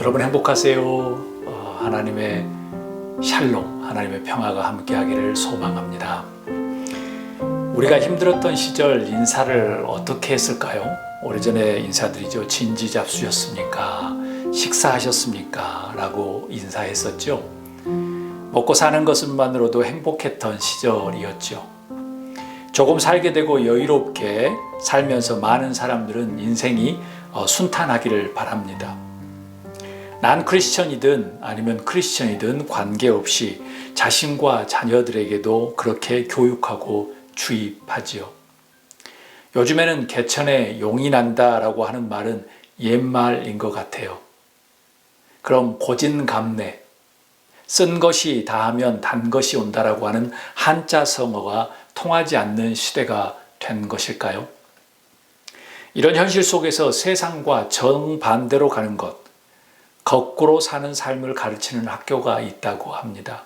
여러분 행복하세요. 어, 하나님의 샬롬, 하나님의 평화가 함께하기를 소망합니다. 우리가 힘들었던 시절 인사를 어떻게 했을까요? 오래전에 인사드리죠. 진지 잡수셨습니까? 식사하셨습니까? 라고 인사했었죠. 먹고 사는 것만으로도 행복했던 시절이었죠. 조금 살게 되고 여유롭게 살면서 많은 사람들은 인생이 어, 순탄하기를 바랍니다. 난 크리스천이든 아니면 크리스천이든 관계없이 자신과 자녀들에게도 그렇게 교육하고 주입하지요. 요즘에는 개천에 용이 난다라고 하는 말은 옛말인 것 같아요. 그럼 고진감래, 쓴 것이 다하면 단 것이 온다라고 하는 한자 성어가 통하지 않는 시대가 된 것일까요? 이런 현실 속에서 세상과 정반대로 가는 것, 거꾸로 사는 삶을 가르치는 학교가 있다고 합니다.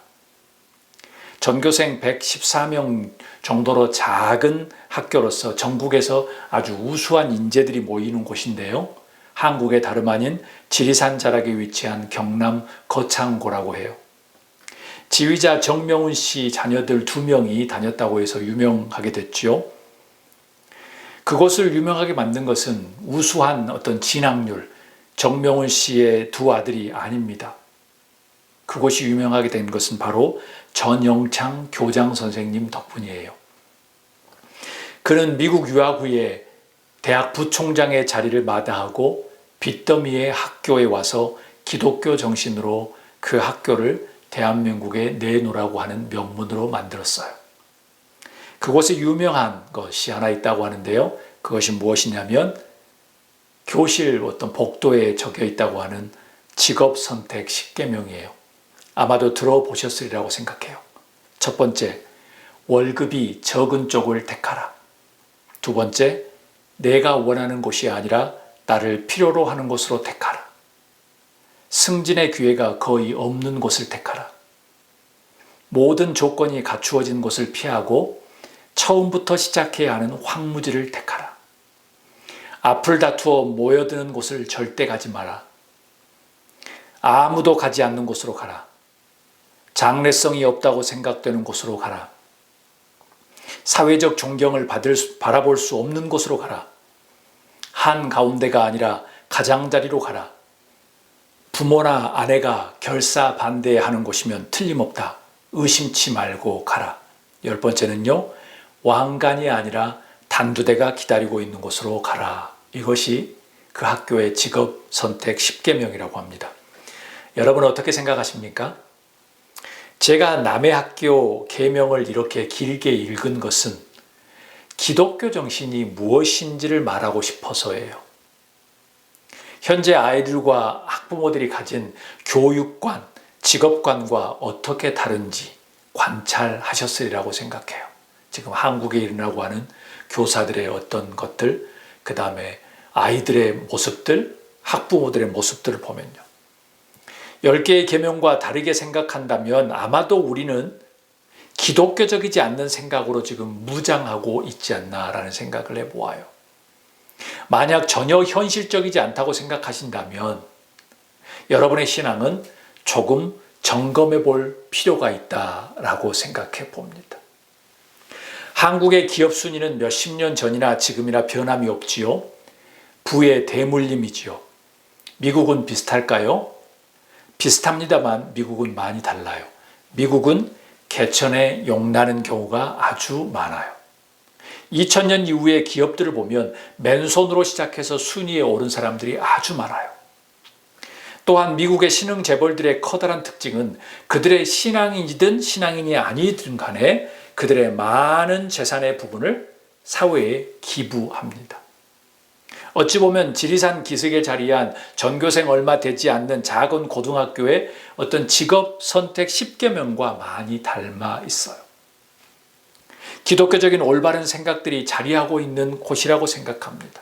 전교생 114명 정도로 작은 학교로서 전국에서 아주 우수한 인재들이 모이는 곳인데요. 한국의 다름 아닌 지리산 자락에 위치한 경남 거창고라고 해요. 지휘자 정명훈 씨 자녀들 두 명이 다녔다고 해서 유명하게 됐지요. 그곳을 유명하게 만든 것은 우수한 어떤 진학률, 정명훈 씨의 두 아들이 아닙니다. 그곳이 유명하게 된 것은 바로 전영창 교장 선생님 덕분이에요. 그는 미국 유학 후에 대학 부총장의 자리를 마다하고 빚더미의 학교에 와서 기독교 정신으로 그 학교를 대한민국에 내놓으라고 하는 명문으로 만들었어요. 그곳에 유명한 것이 하나 있다고 하는데요. 그것이 무엇이냐면 교실 어떤 복도에 적혀 있다고 하는 직업 선택 10개명이에요. 아마도 들어보셨으리라고 생각해요. 첫 번째, 월급이 적은 쪽을 택하라. 두 번째, 내가 원하는 곳이 아니라 나를 필요로 하는 곳으로 택하라. 승진의 기회가 거의 없는 곳을 택하라. 모든 조건이 갖추어진 곳을 피하고 처음부터 시작해야 하는 황무지를 택하라. 앞을 다투어 모여드는 곳을 절대 가지 마라. 아무도 가지 않는 곳으로 가라. 장래성이 없다고 생각되는 곳으로 가라. 사회적 존경을 받을 수, 바라볼 수 없는 곳으로 가라. 한 가운데가 아니라 가장자리로 가라. 부모나 아내가 결사 반대하는 곳이면 틀림없다. 의심치 말고 가라. 열 번째는요, 왕관이 아니라 단두대가 기다리고 있는 곳으로 가라. 이것이 그 학교의 직업 선택 10개명이라고 합니다. 여러분 어떻게 생각하십니까? 제가 남의 학교 계명을 이렇게 길게 읽은 것은 기독교 정신이 무엇인지를 말하고 싶어서예요. 현재 아이들과 학부모들이 가진 교육관, 직업관과 어떻게 다른지 관찰하셨으리라고 생각해요. 지금 한국에 일어나고 하는 교사들의 어떤 것들, 그 다음에 아이들의 모습들, 학부모들의 모습들을 보면요. 10개의 계명과 다르게 생각한다면 아마도 우리는 기독교적이지 않는 생각으로 지금 무장하고 있지 않나라는 생각을 해보아요. 만약 전혀 현실적이지 않다고 생각하신다면 여러분의 신앙은 조금 점검해 볼 필요가 있다라고 생각해 봅니다. 한국의 기업 순위는 몇십 년 전이나 지금이나 변함이 없지요. 부의 대물림이지요. 미국은 비슷할까요? 비슷합니다만 미국은 많이 달라요. 미국은 개천에 용나는 경우가 아주 많아요. 2000년 이후의 기업들을 보면 맨손으로 시작해서 순위에 오른 사람들이 아주 많아요. 또한 미국의 신흥 재벌들의 커다란 특징은 그들의 신앙인이든 신앙인이 아니든 간에 그들의 많은 재산의 부분을 사회에 기부합니다. 어찌 보면 지리산 기슭에 자리한 전교생 얼마 되지 않는 작은 고등학교의 어떤 직업 선택 10개명과 많이 닮아 있어요. 기독교적인 올바른 생각들이 자리하고 있는 곳이라고 생각합니다.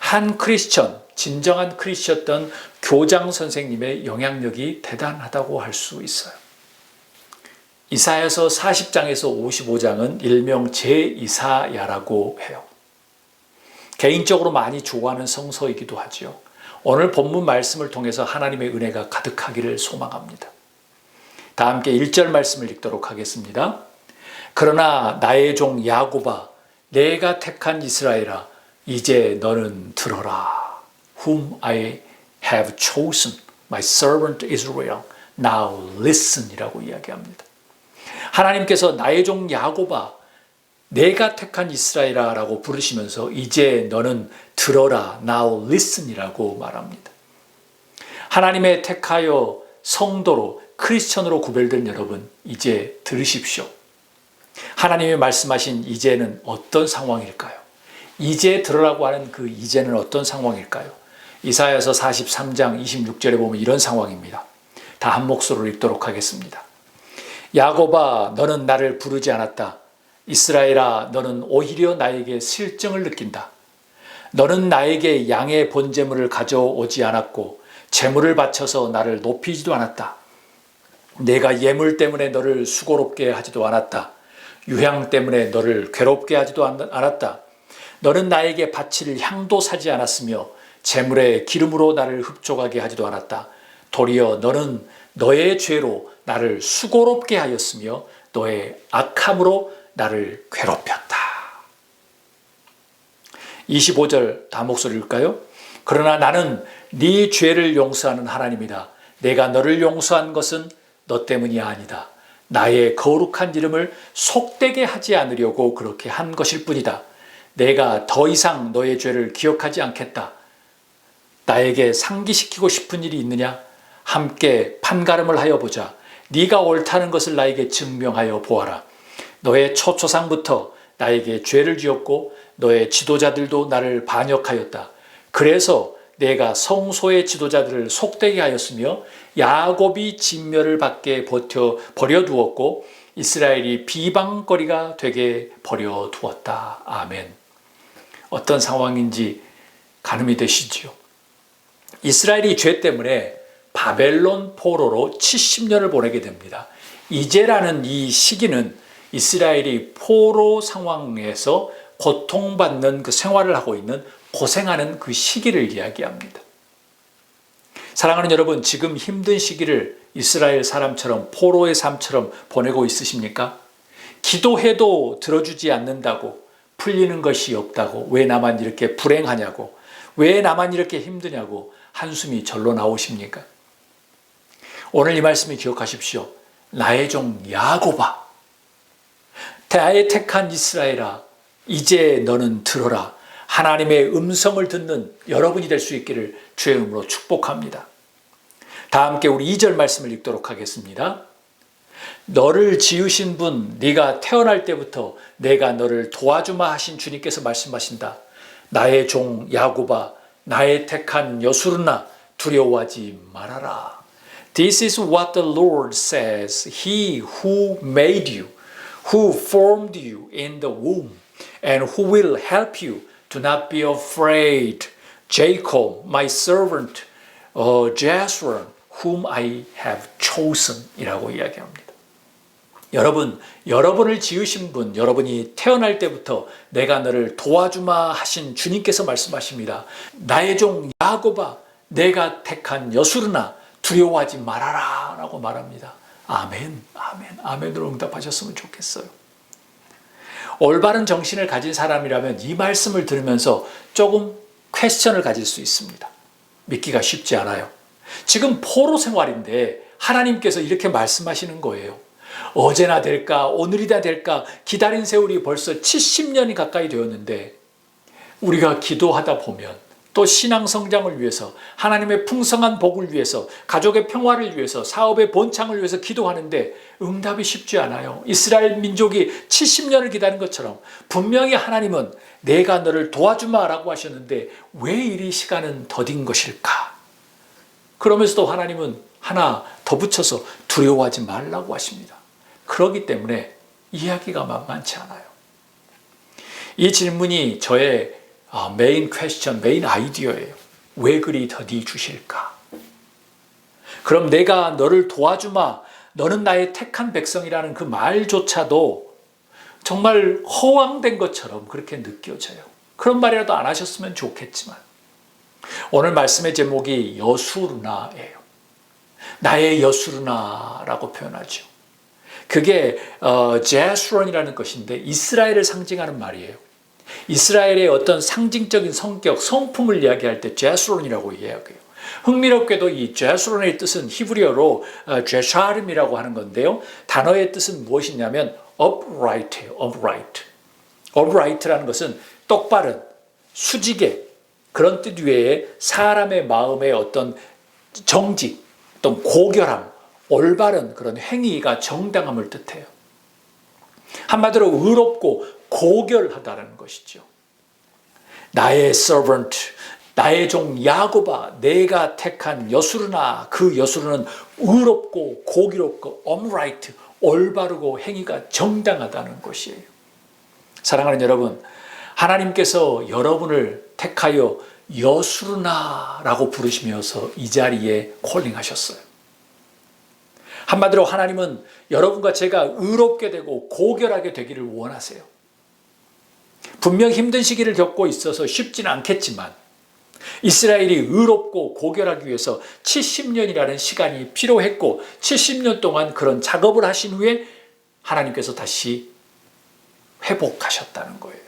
한 크리스천, 진정한 크리스천던 교장 선생님의 영향력이 대단하다고 할 수 있어요. 이사야서 40장에서 55장은 일명 제 이사야라고 해요. 개인적으로 많이 좋아하는 성서이기도 하지요. 오늘 본문 말씀을 통해서 하나님의 은혜가 가득하기를 소망합니다. 다 함께 1절 말씀을 읽도록 하겠습니다. 그러나 나의 종 야고바 내가 택한 이스라엘아 이제 너는 들어라 whom I have chosen my servant Israel now listen이라고 이야기합니다. 하나님께서 나의 종 야고바 내가 택한 이스라엘아 라고 부르시면서 이제 너는 들어라 now listen이라고 말합니다. 하나님의 택하여 성도로 크리스천으로 구별된 여러분 이제 들으십시오. 하나님이 말씀하신 이제는 어떤 상황일까요? 이제 들으라고 하는 그 이제는 어떤 상황일까요? 이사야서 43장 26절에 보면 이런 상황입니다. 다 한 목소리로 읽도록 하겠습니다. 야곱아 너는 나를 부르지 않았다. 이스라엘아 너는 오히려 나에게 실정을 느낀다. 너는 나에게 양의 본제물을 가져오지 않았고 제물을 바쳐서 나를 높이지도 않았다. 내가 예물 때문에 너를 수고롭게 하지도 않았다. 유향 때문에 너를 괴롭게 하지도 않았다. 너는 나에게 바칠 향도 사지 않았으며 재물의 기름으로 나를 흡족하게 하지도 않았다. 도리어 너는 너의 죄로 나를 수고롭게 하였으며 너의 악함으로 나를 괴롭혔다. 25절 다 목소리일까요? 그러나 나는 네 죄를 용서하는 하나님이다. 내가 너를 용서한 것은 너 때문이 아니다. 나의 거룩한 이름을 속되게 하지 않으려고 그렇게 한 것일 뿐이다. 내가 더 이상 너의 죄를 기억하지 않겠다. 나에게 상기시키고 싶은 일이 있느냐? 함께 판가름을 하여 보자. 네가 옳다는 것을 나에게 증명하여 보아라. 너의 초초상부터 나에게 죄를 지었고 너의 지도자들도 나를 반역하였다. 그래서 내가 성소의 지도자들을 속되게 하였으며 야곱이 진멸을 받게 버텨 버려 두었고 이스라엘이 비방거리가 되게 버려 두었다. 아멘. 어떤 상황인지 가늠이 되시지요. 이스라엘이 죄 때문에 바벨론 포로로 70년을 보내게 됩니다. 이제라는 이 시기는 이스라엘이 포로 상황에서 고통받는 그 생활을 하고 있는 고생하는 그 시기를 이야기합니다. 사랑하는 여러분, 지금 힘든 시기를 이스라엘 사람처럼 포로의 삶처럼 보내고 있으십니까? 기도해도 들어주지 않는다고 풀리는 것이 없다고 왜 나만 이렇게 불행하냐고 왜 나만 이렇게 힘드냐고 한숨이 절로 나오십니까? 오늘 이 말씀을 기억하십시오. 나의 종 야고바 나의 택한 이스라엘아 이제 너는 들어라 하나님의 음성을 듣는 여러분이 될 수 있기를 주의 이름으로 축복합니다. 다 함께 우리 2절 말씀을 읽도록 하겠습니다. 너를 지으신 분 네가 태어날 때부터 내가 너를 도와주마 하신 주님께서 말씀하신다. 나의 종 야고바 나의 택한 여수르나 두려워하지 말아라. This is what the Lord says. He who made you, who formed you in the womb, and who will help you. Do not be afraid. Jacob, my servant, uh, Jezreel, whom I have chosen. 이라고 이야기합니다. 여러분, 여러분을 지으신 분, 여러분이 태어날 때부터 내가 너를 도와주마 하신 주님께서 말씀하십니다. 나의 종 야고바, 내가 택한 여수르나 두려워하지 말아라 라고 말합니다. 아멘, 아멘, 아멘으로 응답하셨으면 좋겠어요. 올바른 정신을 가진 사람이라면 이 말씀을 들으면서 조금 퀘스천을 가질 수 있습니다. 믿기가 쉽지 않아요. 지금 포로 생활인데 하나님께서 이렇게 말씀하시는 거예요. 어제나 될까, 오늘이나 될까 기다린 세월이 벌써 70년이 가까이 되었는데 우리가 기도하다 보면 또 신앙 성장을 위해서 하나님의 풍성한 복을 위해서 가족의 평화를 위해서 사업의 본창을 위해서 기도하는데 응답이 쉽지 않아요. 이스라엘 민족이 70년을 기다린 것처럼 분명히 하나님은 내가 너를 도와주마라고 하셨는데 왜 이리 시간은 더딘 것일까? 그러면서도 하나님은 하나 더 붙여서 두려워하지 말라고 하십니다. 그러기 때문에 이야기가 만만치 않아요. 이 질문이 저의 아, 메인 퀘스천, 메인 아이디어예요. 왜 그리 더디 주실까? 그럼 내가 너를 도와주마. 너는 나의 택한 백성이라는 그 말조차도 정말 허황된 것처럼 그렇게 느껴져요. 그런 말이라도 안 하셨으면 좋겠지만 오늘 말씀의 제목이 여수르나예요. 나의 여수르나라고 표현하죠. 그게 어, 제스론이라는 것인데 이스라엘을 상징하는 말이에요. 이스라엘의 어떤 상징적인 성격, 성품을 이야기할 때 제스론이라고 이야기해요. 흥미롭게도 이 제스론의 뜻은 히브리어로 어, 제샤름이라고 하는 건데요. 단어의 뜻은 무엇이냐면 upright예요. upright. upright라는 것은 똑바른, 수직의 그런 뜻 외에 사람의 마음의 어떤 정직, 어떤 고결함, 올바른 그런 행위가 정당함을 뜻해요. 한마디로 의롭고 고결하다는 것이죠. 나의 servant, 나의 종 야고바, 내가 택한 여수르나 그 여수르는 의롭고 고기롭고 upright, 올바르고 행위가 정당하다는 것이에요. 사랑하는 여러분, 하나님께서 여러분을 택하여 여수르나라고 부르시면서 이 자리에 콜링하셨어요. 한마디로 하나님은 여러분과 제가 의롭게 되고 고결하게 되기를 원하세요. 분명 힘든 시기를 겪고 있어서 쉽지는 않겠지만 이스라엘이 의롭고 고결하기 위해서 70년이라는 시간이 필요했고 70년 동안 그런 작업을 하신 후에 하나님께서 다시 회복하셨다는 거예요.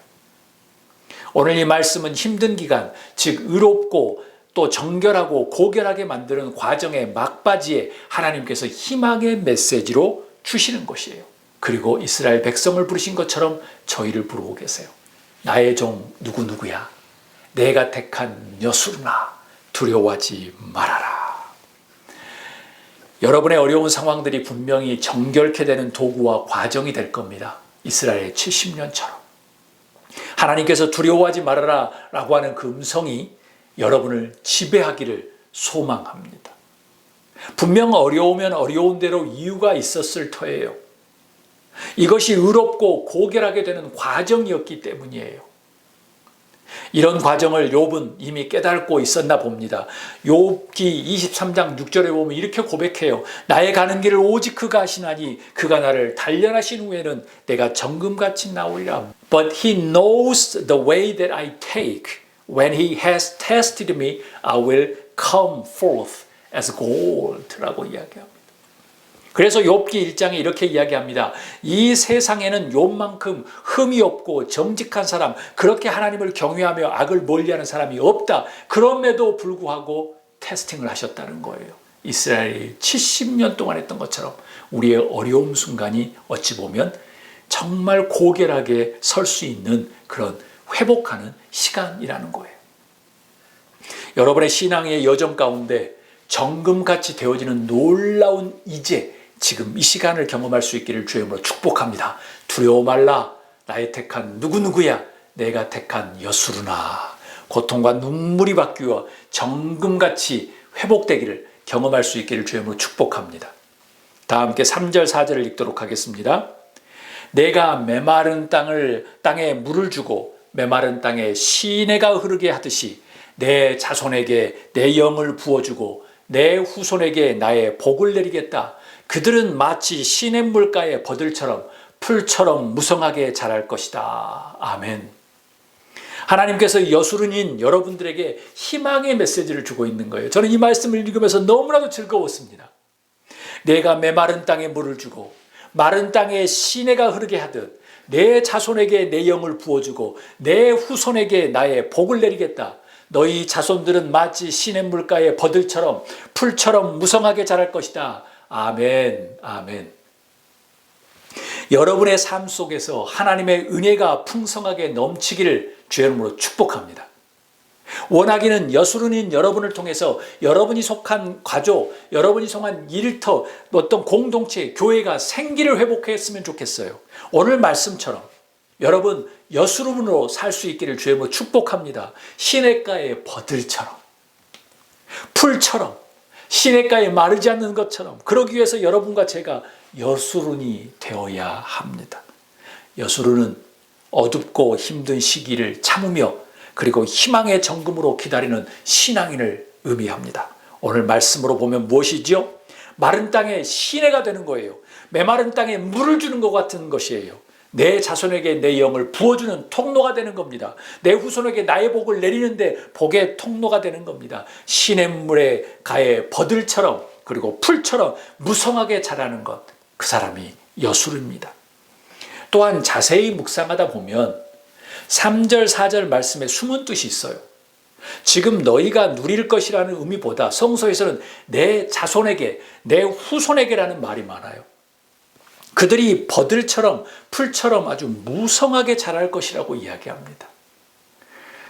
오늘 이 말씀은 힘든 기간, 즉 의롭고 또 정결하고 고결하게 만드는 과정의 막바지에 하나님께서 희망의 메시지로 주시는 것이에요. 그리고 이스라엘 백성을 부르신 것처럼 저희를 부르고 계세요. 나의 종 누구누구야. 내가 택한 여수르나 두려워하지 말아라. 여러분의 어려운 상황들이 분명히 정결케 되는 도구와 과정이 될 겁니다. 이스라엘의 70년처럼. 하나님께서 두려워하지 말아라 라고 하는 그 음성이 여러분을 지배하기를 소망합니다. 분명 어려우면 어려운 대로 이유가 있었을 터예요. 이것이 의롭고 고결하게 되는 과정이었기 때문이에요. 이런 과정을 욥은 이미 깨닫고 있었나 봅니다. 욥기 23장 6절에 보면 이렇게 고백해요. 나의 가는 길을 오직 그가 하시나니 그가 나를 단련하신 후에는 내가 정금같이 나오리라. But he knows the way that I take. When he has tested me, I will come forth as gold라고 이야기합니다. 그래서 욥기 1장에 이렇게 이야기합니다. 이 세상에는 욥만큼 흠이 없고 정직한 사람, 그렇게 하나님을 경외하며 악을 멀리하는 사람이 없다. 그럼에도 불구하고 테스팅을 하셨다는 거예요. 이스라엘이 70년 동안 했던 것처럼 우리의 어려움 순간이 어찌 보면 정말 고결하게 설 수 있는 그런 회복하는 시간이라는 거예요. 여러분의 신앙의 여정 가운데 정금같이 되어지는 놀라운 이제 지금 이 시간을 경험할 수 있기를 주님으로 축복합니다. 두려워 말라. 나의 택한 누구누구야. 내가 택한 여수르나. 고통과 눈물이 바뀌어 정금같이 회복되기를 경험할 수 있기를 주님으로 축복합니다. 다 함께 3절 4절을 읽도록 하겠습니다. 내가 메마른 땅을 땅에 물을 주고 메마른 땅에 시내가 흐르게 하듯이 내 자손에게 내 영을 부어주고 내 후손에게 나의 복을 내리겠다. 그들은 마치 시냇물가의 버들처럼 풀처럼 무성하게 자랄 것이다. 아멘. 하나님께서 여수른인 여러분들에게 희망의 메시지를 주고 있는 거예요. 저는 이 말씀을 읽으면서 너무나도 즐거웠습니다. 내가 메마른 땅에 물을 주고 마른 땅에 시내가 흐르게 하듯 내 자손에게 내 영을 부어주고 내 후손에게 나의 복을 내리겠다. 너희 자손들은 마치 시냇물가의 버들처럼 풀처럼 무성하게 자랄 것이다. 아멘, 아멘. 여러분의 삶 속에서 하나님의 은혜가 풍성하게 넘치기를 주의 이름으로 축복합니다. 원하기는 여수른인 여러분을 통해서 여러분이 속한 가족, 여러분이 속한 일터, 어떤 공동체, 교회가 생기를 회복했으면 좋겠어요. 오늘 말씀처럼 여러분 여수름으로 살 수 있기를 주의 이름으로 축복합니다. 시냇가의 버들처럼, 풀처럼, 시냇가에 마르지 않는 것처럼 그러기 위해서 여러분과 제가 여수run이 되어야 합니다. 여수run은 어둡고 힘든 시기를 참으며 그리고 희망의 정금으로 기다리는 신앙인을 의미합니다. 오늘 말씀으로 보면 무엇이지요? 마른 땅에 시내가 되는 거예요. 메마른 땅에 물을 주는 것 같은 것이에요. 내 자손에게 내 영을 부어주는 통로가 되는 겁니다. 내 후손에게 나의 복을 내리는데 복의 통로가 되는 겁니다. 시냇물에 가에 버들처럼 그리고 풀처럼 무성하게 자라는 것, 그 사람이 여수르입니다. 또한 자세히 묵상하다 보면 3절, 4절 말씀에 숨은 뜻이 있어요. 지금 너희가 누릴 것이라는 의미보다 성서에서는 내 자손에게, 내 후손에게라는 말이 많아요. 그들이 버들처럼 풀처럼 아주 무성하게 자랄 것이라고 이야기합니다.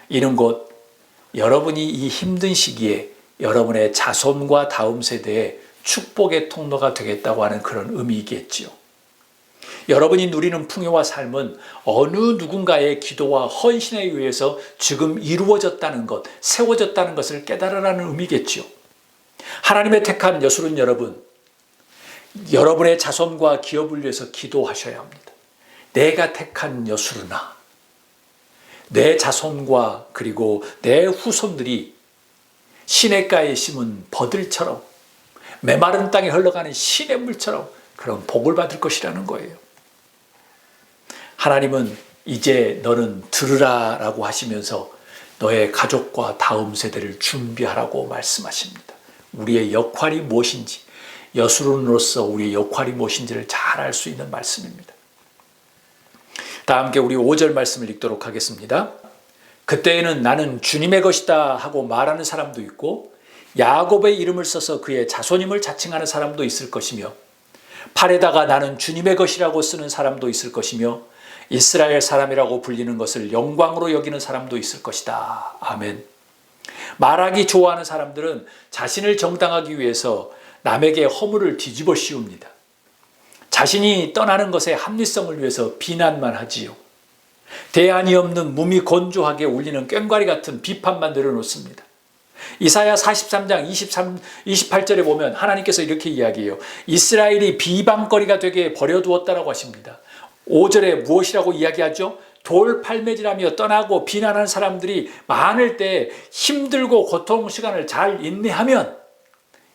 이는 곧 여러분이 이 힘든 시기에 여러분의 자손과 다음 세대에 축복의 통로가 되겠다고 하는 그런 의미이겠지요. 여러분이 누리는 풍요와 삶은 어느 누군가의 기도와 헌신에 의해서 지금 이루어졌다는 것, 세워졌다는 것을 깨달으라는 의미겠지요. 하나님의 택한 여술은 여러분, 여러분의 자손과 기업을 위해서 기도하셔야 합니다. 내가 택한 여술으나 내 자손과 그리고 내 후손들이 시냇가에 심은 버들처럼 메마른 땅에 흘러가는 시냇물처럼 그런 복을 받을 것이라는 거예요. 하나님은 이제 너는 들으라 라고 하시면서 너의 가족과 다음 세대를 준비하라고 말씀하십니다. 우리의 역할이 무엇인지 여수론으로서 우리의 역할이 무엇인지를 잘 알 수 있는 말씀입니다. 다 함께 우리 5절 말씀을 읽도록 하겠습니다. 그때에는 나는 주님의 것이다 하고 말하는 사람도 있고 야곱의 이름을 써서 그의 자손임을 자칭하는 사람도 있을 것이며 팔에다가 나는 주님의 것이라고 쓰는 사람도 있을 것이며 이스라엘 사람이라고 불리는 것을 영광으로 여기는 사람도 있을 것이다. 아멘. 말하기 좋아하는 사람들은 자신을 정당하기 위해서 남에게 허물을 뒤집어 씌웁니다. 자신이 떠나는 것의 합리성을 위해서 비난만 하지요. 대안이 없는 몸이 건조하게 울리는 꽹과리 같은 비판만 늘어놓습니다. 이사야 43장 23, 28절에 보면 하나님께서 이렇게 이야기해요. 이스라엘이 비방거리가 되게 버려두었다라고 하십니다. 5절에 무엇이라고 이야기하죠? 돌팔매질하며 떠나고 비난하는 사람들이 많을 때 힘들고 고통 시간을 잘 인내하면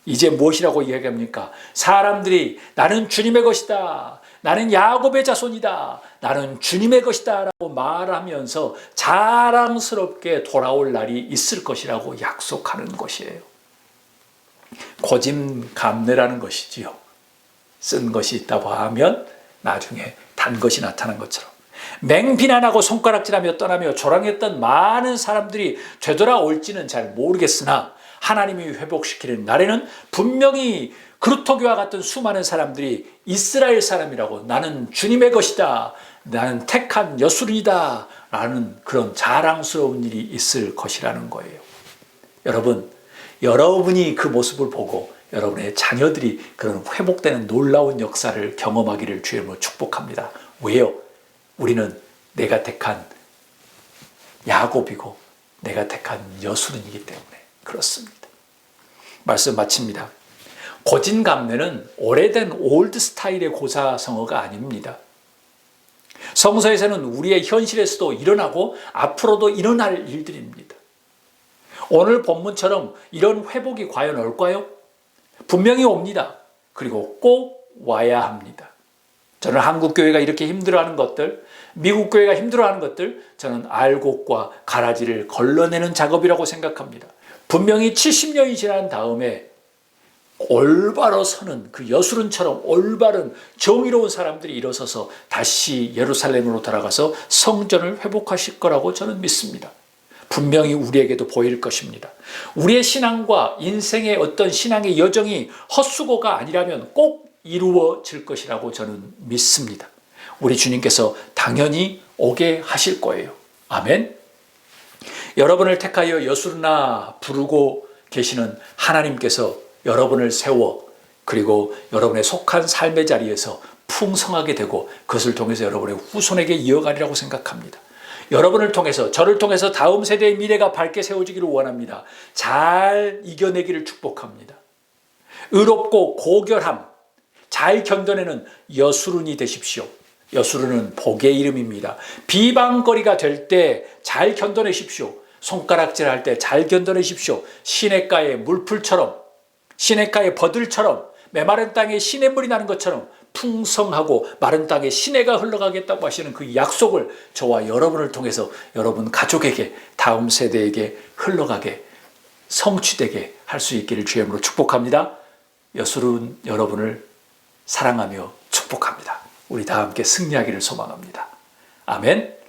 이제 무엇이라고 이야기합니까? 사람들이 나는 주님의 것이다. 나는 야곱의 자손이다. 나는 주님의 것이다. 라고 말하면서 자랑스럽게 돌아올 날이 있을 것이라고 약속하는 것이에요. 고짐감래라는 것이지요. 쓴 것이 있다고 하면 나중에 단 것이 나타난 것처럼. 맹비난하고 손가락질하며 떠나며 조랑했던 많은 사람들이 되돌아올지는 잘 모르겠으나 하나님이 회복시키는 날에는 분명히 그루터기와 같은 수많은 사람들이 이스라엘 사람이라고 나는 주님의 것이다. 나는 택한 여술이다. 라는 그런 자랑스러운 일이 있을 것이라는 거예요. 여러분, 여러분이 그 모습을 보고 여러분의 자녀들이 그런 회복되는 놀라운 역사를 경험하기를 주님으로 축복합니다. 왜요? 우리는 내가 택한 야곱이고 내가 택한 여술이기 때문에. 그렇습니다. 말씀 마칩니다. 고진감래는 오래된 올드 스타일의 고사성어가 아닙니다. 성서에서는 우리의 현실에서도 일어나고 앞으로도 일어날 일들입니다. 오늘 본문처럼 이런 회복이 과연 올까요? 분명히 옵니다. 그리고 꼭 와야 합니다. 저는 한국 교회가 이렇게 힘들어하는 것들, 미국 교회가 힘들어하는 것들, 저는 알곡과 가라지를 걸러내는 작업이라고 생각합니다. 분명히 70년이 지난 다음에 올바로 서는 그 여수른처럼 올바른 정의로운 사람들이 일어서서 다시 예루살렘으로 돌아가서 성전을 회복하실 거라고 저는 믿습니다. 분명히 우리에게도 보일 것입니다. 우리의 신앙과 인생의 어떤 신앙의 여정이 헛수고가 아니라면 꼭 이루어질 것이라고 저는 믿습니다. 우리 주님께서 당연히 오게 하실 거예요. 아멘. 여러분을 택하여 여수르나 부르고 계시는 하나님께서 여러분을 세워 그리고 여러분의 속한 삶의 자리에서 풍성하게 되고 그것을 통해서 여러분의 후손에게 이어가리라고 생각합니다. 여러분을 통해서 저를 통해서 다음 세대의 미래가 밝게 세워지기를 원합니다. 잘 이겨내기를 축복합니다. 의롭고 고결함 잘 견뎌내는 여수run이 되십시오. 여수run은 복의 이름입니다. 비방거리가 될 때 잘 견뎌내십시오. 손가락질 할 때 잘 견뎌내십시오. 시냇가의 물풀처럼, 시냇가의 버들처럼, 메마른 땅에 시냇물이 나는 것처럼 풍성하고 마른 땅에 시내가 흘러가겠다고 하시는 그 약속을 저와 여러분을 통해서 여러분 가족에게 다음 세대에게 흘러가게 성취되게 할 수 있기를 주임으로 축복합니다. 여수른 여러분을 사랑하며 축복합니다. 우리 다 함께 승리하기를 소망합니다. 아멘.